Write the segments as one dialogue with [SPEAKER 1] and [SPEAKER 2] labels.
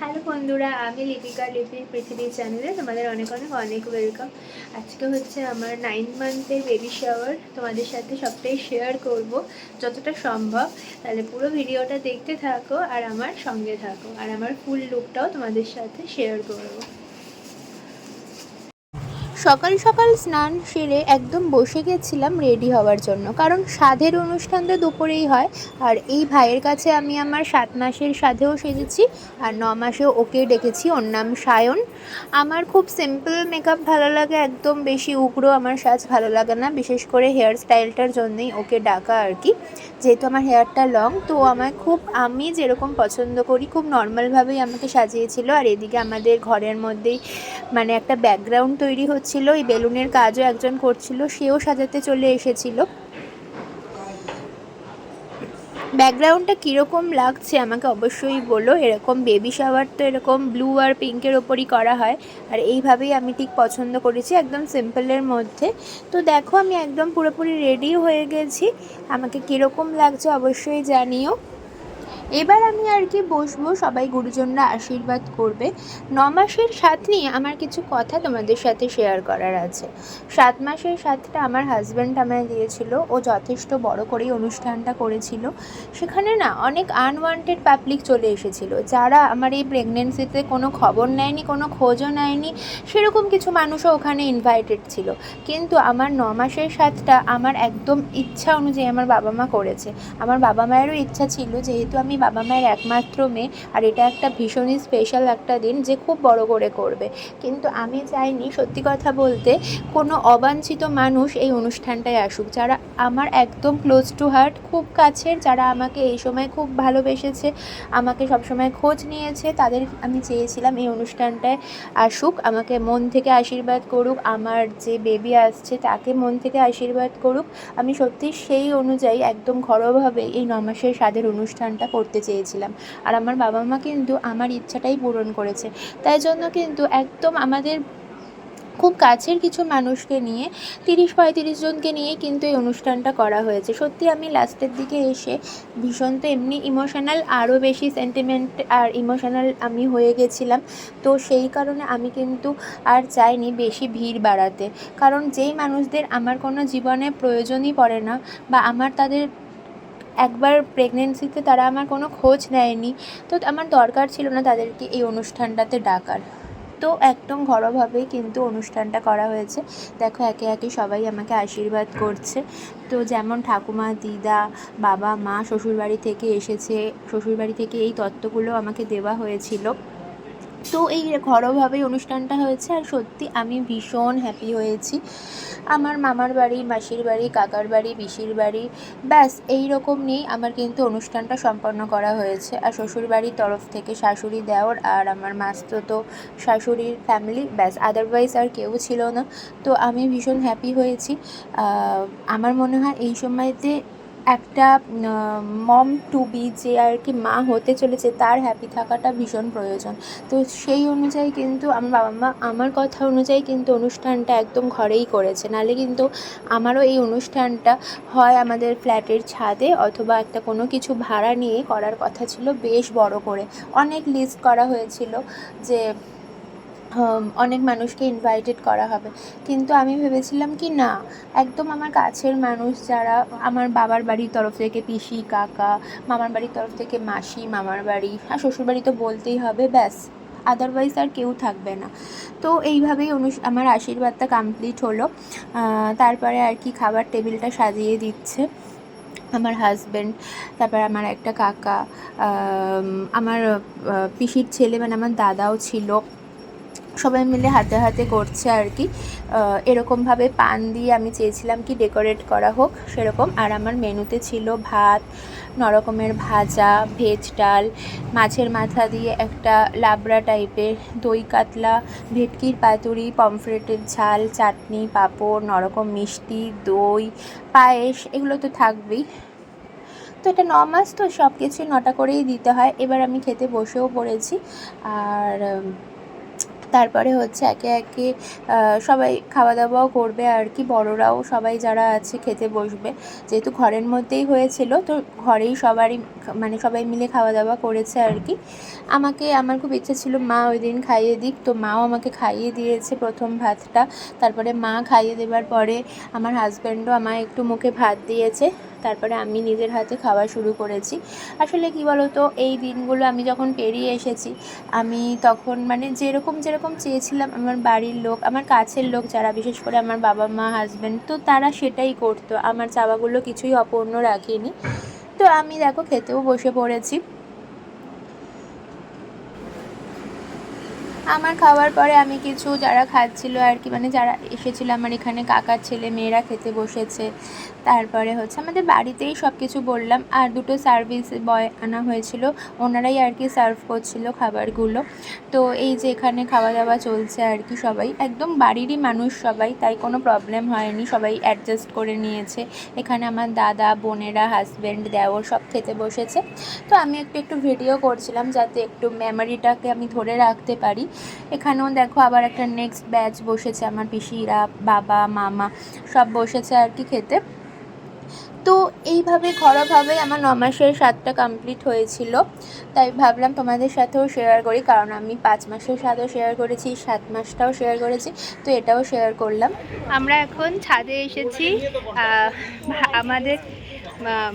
[SPEAKER 1] Hello বন্ধুরা, আমি লিপিকা লিপির পৃথিবীর চ্যানেলে তোমাদের অনেক অনেক অনেক ওয়েলকাম আজকে হচ্ছে আমার নাইন মান্থের বেবি শাওয়ার তোমাদের সাথে সবটাই শেয়ার করব, যতটা সম্ভব। তাহলে পুরো ভিডিওটা দেখতে থাকো আর আমার সঙ্গে থাকো, আর আমার ফুল লুকটাও তোমাদের সাথে শেয়ার করব। সকাল সকাল স্নান সেরে একদম বসে গেছিলাম রেডি হওয়ার জন্য। কারণ সাধের অনুষ্ঠান তো দুপুরেই হয়। আর এই ভাইয়ের কাছে আমি আমার সাত মাসের সাধেও সেজেছি আর ন মাসেও ওকে ডেকেছি। ওর নাম সায়ন। আমার খুব সিম্পল মেকআপ ভালো লাগে, একদম বেশি উগ্র আমার সাজ ভালো লাগে না। বিশেষ করে হেয়ার স্টাইলটার জন্যই ওকে ডাকা আর কি। যেহেতু আমার হেয়ারটা লং তো আমার খুব, আমি যেরকম পছন্দ করি, খুব নর্মালভাবেই আমাকে সাজিয়েছিল। আর এদিকে আমাদের ঘরের মধ্যেই মানে একটা ব্যাকগ্রাউন্ড তৈরি হচ্ছিল এই বেলুনের কাজও একজন করছিল, সেও সাজাতে চলে এসেছিল। ব্যাকগ্রাউন্ডটা কীরকম লাগছে আমাকে অবশ্যই বলো। এরকম বেবি শাওয়ার তো এরকম ব্লু আর পিঙ্কের ওপরই করা হয়। আর এইভাবেই আমি ঠিক পছন্দ করেছি, একদম সিম্পলের মধ্যে। তো দেখো, আমি একদম পুরোপুরি রেডি হয়ে গেছি। আমাকে কীরকম লাগছে অবশ্যই জানিও। এবার আমি আর কি বসবো, সবাই গুরুজনরা আশীর্বাদ করবে। ন মাসের সাথ নিয়ে আমার কিছু কথা তোমাদের সাথে শেয়ার করার আছে। সাত মাসের সাথটা আমার হাজব্যান্ড আমায় দিয়েছিল, ও যথেষ্ট বড় করেই অনুষ্ঠানটা করেছিল। সেখানে না অনেক আনওয়ান্টেড পাবলিক চলে এসেছিল, যারা আমার এই প্রেগনেন্সিতে কোনো খবর নেয়নি, কোনো খোঁজও নেয়নি, সেরকম কিছু মানুষও ওখানে ইনভাইটেড ছিল। কিন্তু আমার ন মাসের সাথটা আমার একদম ইচ্ছা অনুযায়ী আমার বাবা মা করেছে। আমার বাবা মায়েরও ইচ্ছা ছিল, যেহেতু আমি বাবা মায়ের একমাত্র মেয়ে আর এটা একটা ভীষণই স্পেশাল একটা দিন যে খুব বড় করে করবে। কিন্তু আমি চাইনি সত্যি কথা বলতে কোনো অবাঞ্ছিত মানুষ এই অনুষ্ঠানটায় আসুক। যারা আমার একদম ক্লোজ টু হার্ট খুব কাছের, যারা আমাকে এই সময় খুব ভালোবেসেছে, আমাকে সবসময় খোঁজ নিয়েছে, তাদের আমি চেয়েছিলাম এই অনুষ্ঠানটায় আসুক, আমাকে মন থেকে আশীর্বাদ করুক, আমার যে বেবি আসছে তাকে মন থেকে আশীর্বাদ করুক। আমি সত্যি সেই অনুযায়ী একদম ঘরোয়াভাবে এই নমাসের স্বাদের অনুষ্ঠানটা করতে চেয়েছিলাম। আর আমার বাবা মা কিন্তু আমার ইচ্ছাটাই পূরণ করেছে। তাই জন্য কিন্তু একদম আমাদের খুব কাছের কিছু মানুষকে নিয়ে, তিরিশ পঁয়ত্রিশ জনকে নিয়ে কিন্তু এই অনুষ্ঠানটা করা হয়েছে। সত্যি আমি লাস্টের দিকে এসে ভীষণ তো এমনি ইমোশনাল আরও বেশি সেন্টিমেন্ট আর ইমোশনাল আমি হয়ে গেছিলাম। তো সেই কারণে আমি কিন্তু আর চাইনি বেশি ভিড় বাড়াতে। কারণ যেই মানুষদের আমার কোনো জীবনে প্রয়োজনই পড়ে না বা আমার তাদের একবার প্রেগনেন্সিতে তারা আমার কোনো খোঁজ নেয়নি। তো আমার দরকার ছিল না তাদেরকে এই অনুষ্ঠানটাতে ডাকার। তো একদম ঘরোয়াভাবেই কিন্তু অনুষ্ঠানটা করা হয়েছে। দেখো, একে একে সবাই আমাকে আশীর্বাদ করছে। তো যেমন ঠাকুমা, দিদা, বাবা, মা, শ্বশুরবাড়ি থেকে এসেছে। শ্বশুরবাড়ি থেকে এই তত্ত্বগুলো আমাকে দেওয়া হয়েছিল। তো এই ঘরোয়াভাবেই অনুষ্ঠানটা হয়েছে আর সত্যি আমি ভীষণ হ্যাপি হয়েছি। আমার মামার বাড়ি, মাসির বাড়ি, কাকার বাড়ি, পিসির বাড়ি, ব্যাস এই রকম নিয়েই আমার কিন্তু অনুষ্ঠানটা সম্পন্ন করা হয়েছে। আর শ্বশুরবাড়ির তরফ থেকে শাশুড়ি দেওর আর আমার মাস্তুতো শাশুড়ির ফ্যামিলি ব্যাস আদারওয়াইজ আর কেউ ছিল না। তো আমি ভীষণ হ্যাপি হয়েছি। আমার মনে হয় এই সময়তে একটা মম টু বি যে আর কি মা হতে চলেছে, তার হ্যাপি থাকাটা ভীষণ প্রয়োজন। তো সেই অনুযায়ী কিন্তু আমার বাবা মা, আমার কথা অনুযায়ী কিন্তু অনুষ্ঠানটা একদম ঘরেই করেছে। নাহলে কিন্তু আমারও এই অনুষ্ঠানটা হয় আমাদের ফ্ল্যাটের ছাদে অথবা একটা কোনো কিছু ভাড়া নিয়ে করার কথা ছিল বেশ বড় করে। অনেক লিস্ট করা হয়েছিল যে অনেক মানুষকে ইনভাইটেড করা হবে। কিন্তু আমি ভেবেছিলাম কি, না, একদম আমার কাছের মানুষ যারা আমার বাবার বাড়ির তরফ থেকে পিসি, কাকা, মামার বাড়ির তরফ থেকে মাসি, মামার বাড়ি, আর শ্বশুরবাড়ি তো বলতেই হবে, ব্যাস আদারওয়াইজ আর কেউ থাকবে না। তো এইভাবেই অনু, আমার আশীর্বাদটা কমপ্লিট হলো। তারপরে আর কি খাবার টেবিলটা সাজিয়ে দিচ্ছে আমার হাজব্যান্ড তারপর আমার একটা কাকা আমার পিসির ছেলে মানে আমার দাদাও ছিল। সবাই মিলে হাতে হাতে করছে আর কি। এরকমভাবে পান দিয়ে আমি চেয়েছিলাম কি ডেকোরেট করা হোক সেরকম। আর আমার মেনুতে ছিল ভাত, নরকমের ভাজা ভেজ ডাল, মাছের মাথা দিয়ে একটা লাবড়া টাইপের দই কাতলা, ভেটকির পাতুরি পমফ্রেটের ঝাল, চাটনি, পাঁপড়, নরকম মিষ্টি, দই, পায়েস, এগুলো তো থাকবেই। তো এটা ন মাস তো সব কিছুই নটা করেই দিতে হয়। এবার আমি খেতে বসেও পড়েছি। আর তারপরে হচ্ছে একে একে সবাই খাওয়া দাওয়াও করবে আর কি। বড়রাও সবাই যারা আছে খেতে বসবে। যেহেতু ঘরের মধ্যেই হয়েছিল, তো ঘরেই সবারই মানে সবাই মিলে খাওয়া দাওয়া করেছে আর কি। আমাকে, আমার খুব ইচ্ছে ছিল মা ওই দিন খাইয়ে দিক, তো মাও আমাকে খাইয়ে দিয়েছে প্রথম ভাতটা। তারপরে মা খাইয়ে দেবার পরে আমার হাজব্যান্ডও আমায় একটু মুখে ভাত দিয়েছে। তারপরে আমি নিজের হাতে খাওয়া শুরু করেছি। আসলে কি বলতো, এই দিনগুলো আমি যখন পেরিয়ে এসেছি, আমি তখন মানে যেরকম যেরকম চেয়েছিলাম, আমার বাড়ির লোক, আমার কাছের লোক যারা, বিশেষ করে আমার বাবা মা হাজব্যান্ড তো তারা সেটাই করতো। আমার চাওয়াগুলো কিছুই অপূর্ণ রাখিনি। তো আমি দেখো, খেতেও বসে পড়েছি। আমার খাওয়ার পরে আমি কিছু যারা খাচ্ছিল আর কি মানে যারা এসেছিল আমার এখানে কাকার ছেলে মেয়েরা খেতে বসেছে, তারপরে হচ্ছে আমাদের বাড়িতেই সব কিছু বললাম, আর দুটো সার্ভিস বয় আনা হয়েছিল, ওনারাই আর কি সার্ভ করছিল খাবারগুলো। তো এই যে এখানে খাওয়া দাওয়া চলছে আর কি সবাই, একদম বাড়িরই মানুষ সবাই, তাই কোনো প্রবলেম হয়নি, সবাই অ্যাডজাস্ট করে নিয়েছে। এখানে আমার দাদা, বোনেরা হাজব্যান্ড দেওর সব খেতে বসেছে। তো আমি একটু একটু ভিডিও করছিলাম যাতে একটু মেমোরিটাকে আমি ধরে রাখতে পারি। এখানেও দেখো আবার একটা নেক্সট ব্যাচ বসেছে, আমার পিসিরা, বাবা, মামা, সব বসেছে আর কি খেতে। তো এইভাবে, ঘরোয়াভাবে আমার ন মাসের স্বাদটা কমপ্লিট হয়েছিল। তাই ভাবলাম তোমাদের সাথেও শেয়ার করি, কারণ আমি পাঁচ মাসের স্বাদও শেয়ার করেছি, সাত মাসটাও শেয়ার করেছি, তো এটাও শেয়ার করলাম। আমরা এখন ছাদে এসেছি আমাদের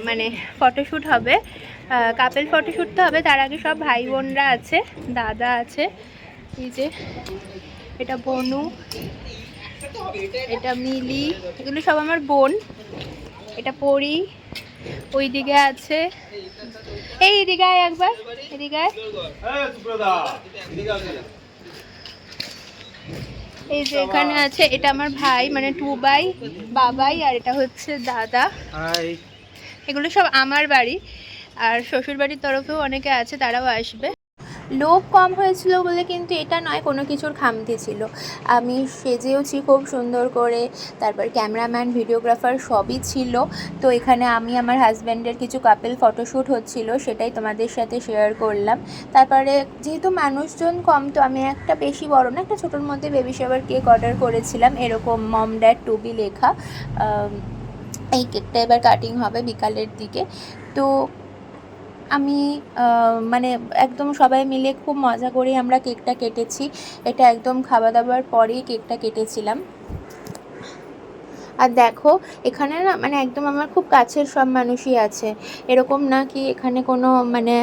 [SPEAKER 1] মানে ফটোশ্যুট হবে কাপেল ফটোশ্যুট তো হবে, তার আগে সব ভাই বোনরা আছে, দাদা আছে এই যে এটা বনু এটা মিলি এগুলো সব আমার বোন। এটা পরি ওই দিকে আছে। এই এদিকে আয় একবার এদিকে এই যে এখানে আছে এটা আমার ভাই মানে টু বাই বাবাই আর এটা হচ্ছে দাদা। এগুলো সব আমার বাড়ি আর শ্বশুর বাড়ির তরফেও অনেকে আছে তারাও আসবে। লোক কম হয়েছিল বলে কিন্তু এটা নয়, কোনো কিছুর খামতি ছিল। আমি সেজেওছি খুব সুন্দর করে, তারপর ক্যামেরাম্যান, ভিডিওগ্রাফার সবই ছিল। তো এখানে আমি আমার হাজব্যান্ডের কিছু কাপেল ফটোশ্যুট হচ্ছিল, সেটাই তোমাদের সাথে শেয়ার করলাম। তারপরে যেহেতু মানুষজন কম, তো আমি একটা বেশি বড় না, একটা ছোটোর মধ্যে বেবি শাওয়ার কেক অর্ডার করেছিলাম, এরকম মম ড্যাড টুবি লেখা। এই কেকটা এবার কাটিং হবে বিকালের দিকে। তো আমি মানে একদম সবাই মিলে খুব মজা করে আমরা কেকটা কেটেছি। এটা একদম খাওয়া দাওয়ার পরেই কেকটা কেটেছিলাম। আর দেখো, এখানে না মানে একদম আমার খুব কাছের সব মানুষই আছে। এরকম না কি এখানে কোনো মানে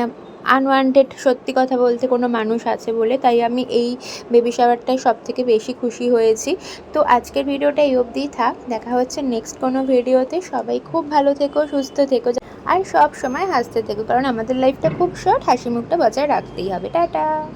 [SPEAKER 1] আনওয়ান্টেড সত্যি কথা বলতে কোনো মানুষ আছে বলে, তাই আমি এই বেবি শাওয়ারটাই সব থেকে বেশি খুশি হয়েছি। তো আজকের ভিডিওটা এই অবধিই থাক। দেখা হচ্ছে নেক্সট কোনো ভিডিওতে সবাই খুব ভালো থেকো, সুস্থ থেকো। আর সব সময় হাসতে থেকো, কারণ আমাদের লাইফটা খুব শর্ট হাসি মুখটা বজায় রাখতেই হবে। টাটা!